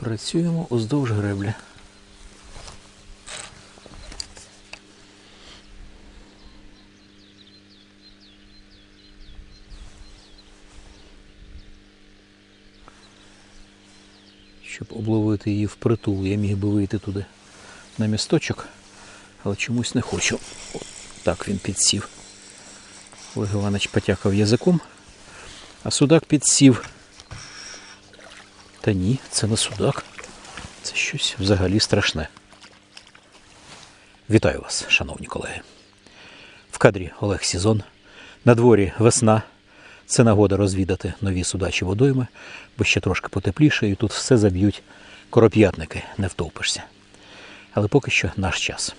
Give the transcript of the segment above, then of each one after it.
Працюємо уздовж греблі. Щоб обловити її впритул, я міг би вийти туди на місточок, але чомусь не хочу. Так він підсів. Олег Іванович потякав язиком, а судак підсів. Та ні, це не судак. Це щось взагалі страшне. Вітаю вас, шановні колеги. В кадрі Олег Сізон. На дворі весна. Це нагода розвідати нові судачі водойми, бо ще трошки потепліше, і тут все заб'ють короп'ятники, не втовпишся. Але поки що наш час.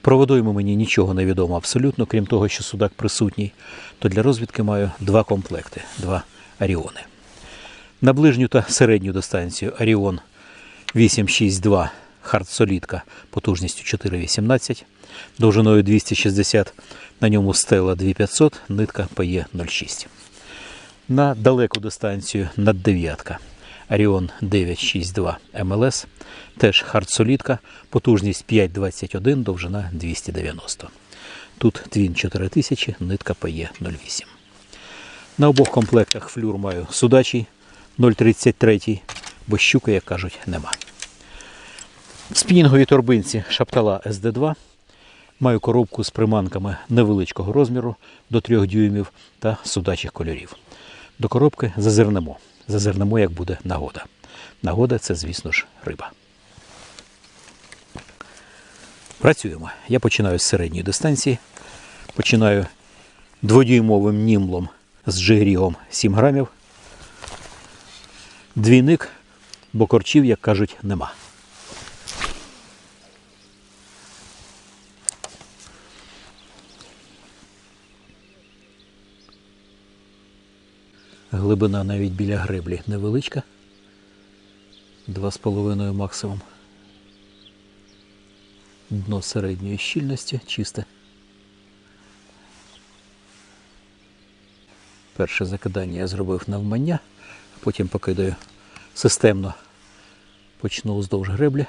Про водойму мені нічого не відомо абсолютно, крім того, що судак присутній, то для розвідки маю два комплекти, два аріони. На ближню та середню дистанцію. Аріон 862 хардсолідка потужністю 4,18, довжиною 260, на ньому стела 2500, нитка PE06. На далеку дистанцію над дев'ятка Аріон 962 МЛС, теж хардсолідка, потужність 5,21, довжина 290. Тут твін 4000, нитка PE08. На обох комплектах флюр маю судачий 0,33, бо щуки, як кажуть, нема. В спінінговій торбинці шаптала SD2. Маю коробку з приманками невеличкого розміру до 3 дюймів та судачих кольорів. До коробки зазирнемо. Зазирнемо, як буде нагода. Нагода це, звісно ж, риба. Працюємо. Я починаю з середньої дистанції. Починаю дводюймовим німлом з джигрігом 7 грамів. Двійник, бо корчів, як кажуть, нема. Глибина навіть біля греблі невеличка. Два з половиною максимум. Дно середньої щільності чисте. Перше закидання я зробив навмання, а потім покидаю системно. Почну вздовж греблі.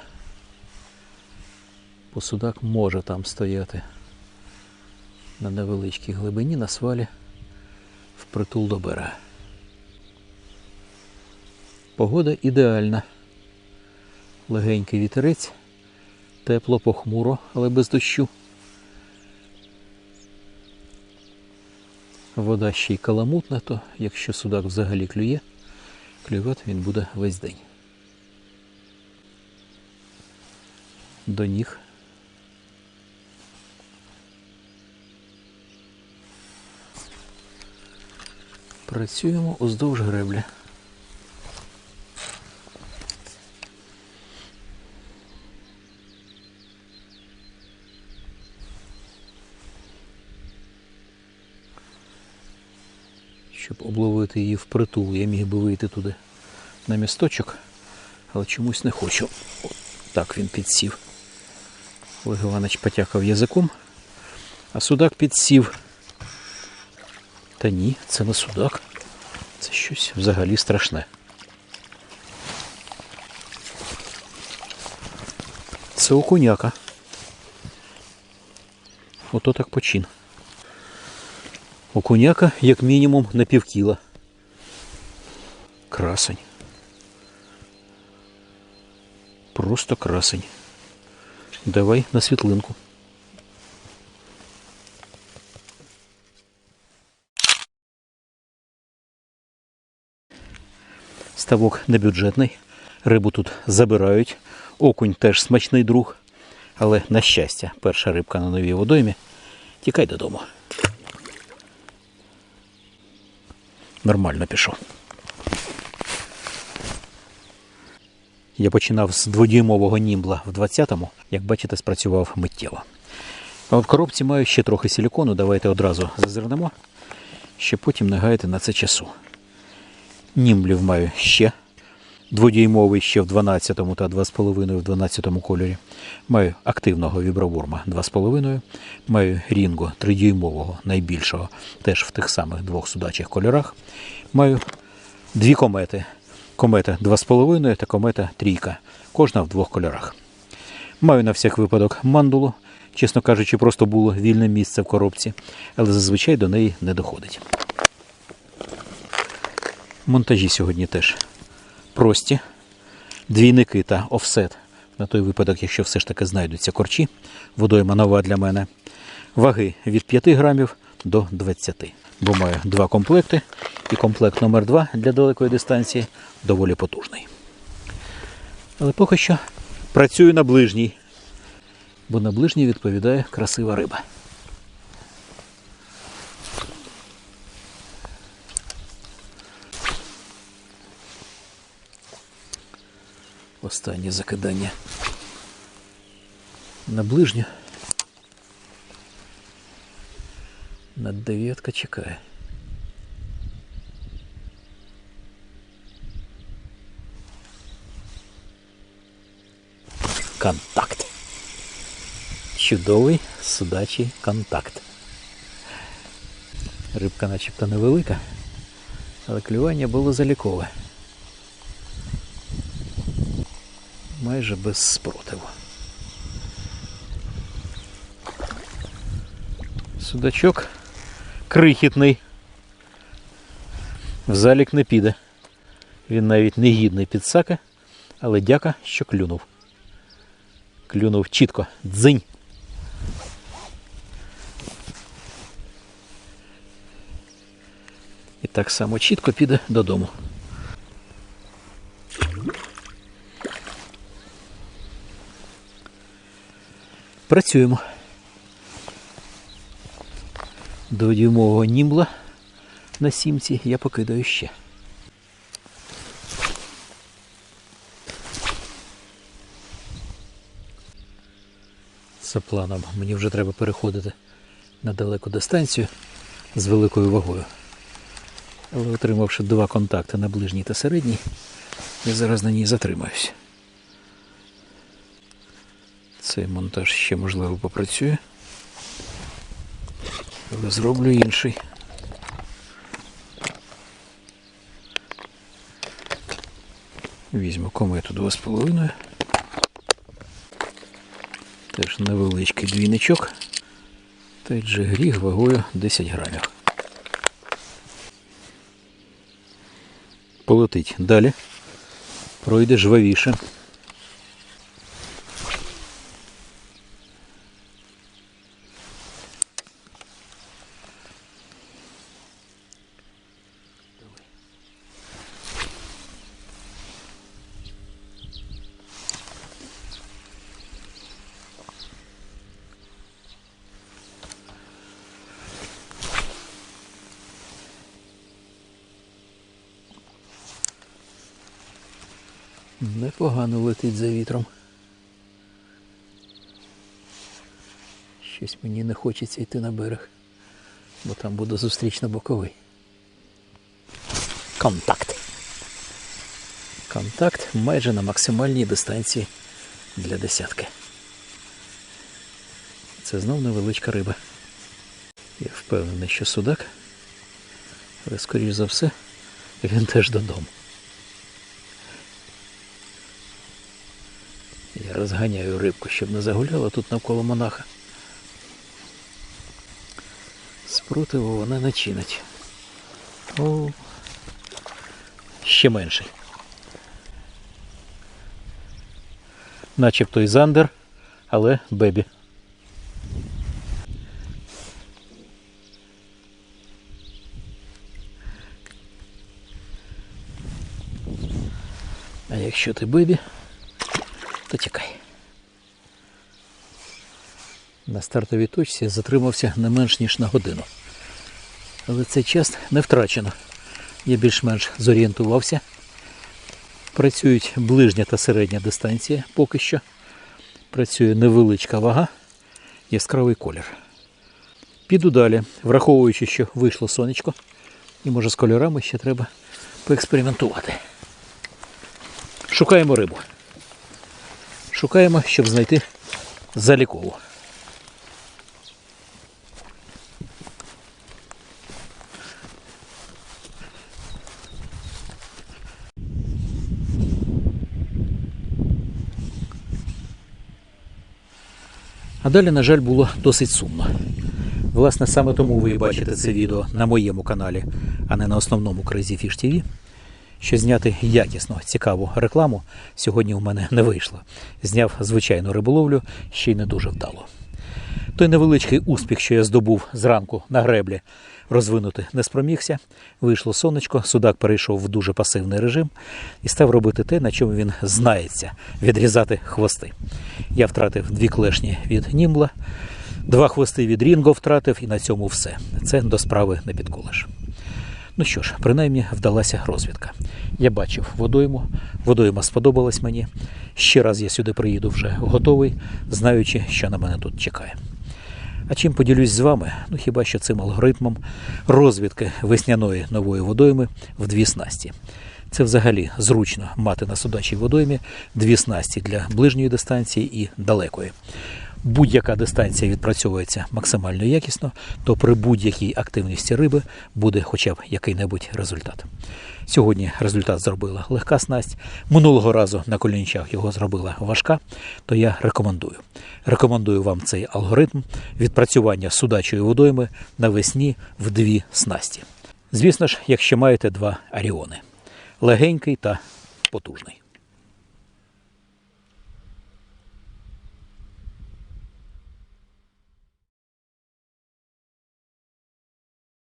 Посудак може там стояти на невеличкій глибині на свалі впритул до берега. Погода ідеальна. Легенький вітерець, тепло, похмуро, але без дощу. Вода ще й каламутна, то якщо судак взагалі клює, клювати він буде весь день. До ніг. Працюємо уздовж греблі. Щоб обловити її впритул, я міг би вийти туди на місточок, але чомусь не хочу. О, Так він підсів. Олег Іванович потякав язиком, а судак підсів. Та ні, це не судак. Це щось взагалі страшне. Це окуняка. Ото так почин. Окуняка як мінімум на півкіла. Красень. Просто красень. Давай на світлинку. Ставок небюджетний. Рибу тут забирають. Окунь теж смачний друг. Але, на щастя, перша рибка на новій водоймі. Тікай додому. Нормально пішов. Я починав з дводюймового німбла в 20-му, як бачите, спрацював миттєво. А в коробці маю ще трохи силікону, давайте одразу зазирнемо, щоб потім не гаяти на це часу. Німблів маю ще. Дводюймовий ще в 12-му та 2,5 в 12-му кольорі. Маю активного вібровурма 2,5. Маю рінго 3-дюймового, найбільшого, теж в тих самих двох судачих кольорах. Маю дві комети. комета 2,5 та комета трійка. Кожна в двох кольорах. Маю на всяк випадок мандулу. Чесно кажучи, просто було вільне місце в коробці, але зазвичай до неї не доходить. Монтажі сьогодні теж прості. Двійники та офсет. На той випадок, якщо все ж таки знайдуться корчі, водойма нова для мене. Ваги від 5 грамів до 20. Бо маю два комплекти, і комплект номер 2 для далекої дистанції доволі потужний. Але поки що працюю на ближній, бо на ближній відповідає красива риба. Останнє закидання на ближню. Над дев'ятка чекає. Контакт. Чудовий судачий контакт. Рибка начебто невелика, але клювання було залікове. Майже без спротиву. Судачок крихітний. В залік не піде. Він навіть не гідний підсака, але дяка, що клюнув. Клюнув чітко. Дзинь. І так само чітко піде додому. Працюємо. До дюймового німбла на сімці я покидаю ще. За планом мені вже треба переходити на далеку дистанцію з великою вагою. Але отримавши два контакти на ближній та середній, я зараз на ній затримаюсь. Цей монтаж ще можливо попрацює. Але зроблю інший. Візьму комету 2,5. Теж невеличкий двійничок. Та й джигріг вагою 10 грамів. Полетить далі. Пройде жвавіше. Непогано летить за вітром. Щось мені не хочеться йти на берег, бо там буде зустрічно боковий. Контакт. Контакт майже на максимальній дистанції для десятки. Це знов невеличка риба. Я впевнений, що судак, але скоріш за все, він теж додому. Розганяю рибку, щоб не загуляла тут навколо монаха. Спротиву вона не чинить. О, ще менший. Начебто і зандер, але бебі. А якщо ти бебі, то тікай. На стартовій точці затримався не менш ніж на годину. Але цей час не втрачено. Я більш-менш зорієнтувався. Працюють ближня та середня дистанція поки що. Працює невеличка вага, яскравий колір. Піду далі, враховуючи, що вийшло сонечко, і може з кольорами ще треба поекспериментувати. Шукаємо рибу. Шукаємо, щоб знайти залікову. А далі, на жаль, було досить сумно. Власне, саме тому ви бачите це відео на моєму каналі, а не на основному кризі Фіш ТІВІ що зняти якісно цікаву рекламу сьогодні у мене не вийшло. Зняв звичайну риболовлю, ще й не дуже вдало. Той невеличкий успіх, що я здобув зранку на греблі, розвинути не спромігся. Вийшло сонечко, судак перейшов в дуже пасивний режим і став робити те, на чому він знається відрізати хвости. Я втратив дві клешні від німбла, два хвости від Рінго втратив, і на цьому все. Це до справи не підколиш. Ну що ж, принаймні вдалася розвідка. Я бачив водойму, водойма сподобалась мені. Ще раз я сюди приїду вже готовий, знаючи, що на мене тут чекає. А чим поділюсь з вами? Ну хіба що цим алгоритмом розвідки весняної нової водойми в дві снасті. Це взагалі зручно мати на судачій водоймі дві снасті для ближньої дистанції і далекої. Будь-яка дистанція відпрацьовується максимально якісно, то при будь-якій активності риби буде хоча б який-небудь результат. Сьогодні результат зробила легка снасть. Минулого разу на колінчах його зробила важка, то я рекомендую. Рекомендую вам цей алгоритм відпрацювання судачої водойми навесні в дві снасті. Звісно ж, якщо маєте два аріони легенький та потужний.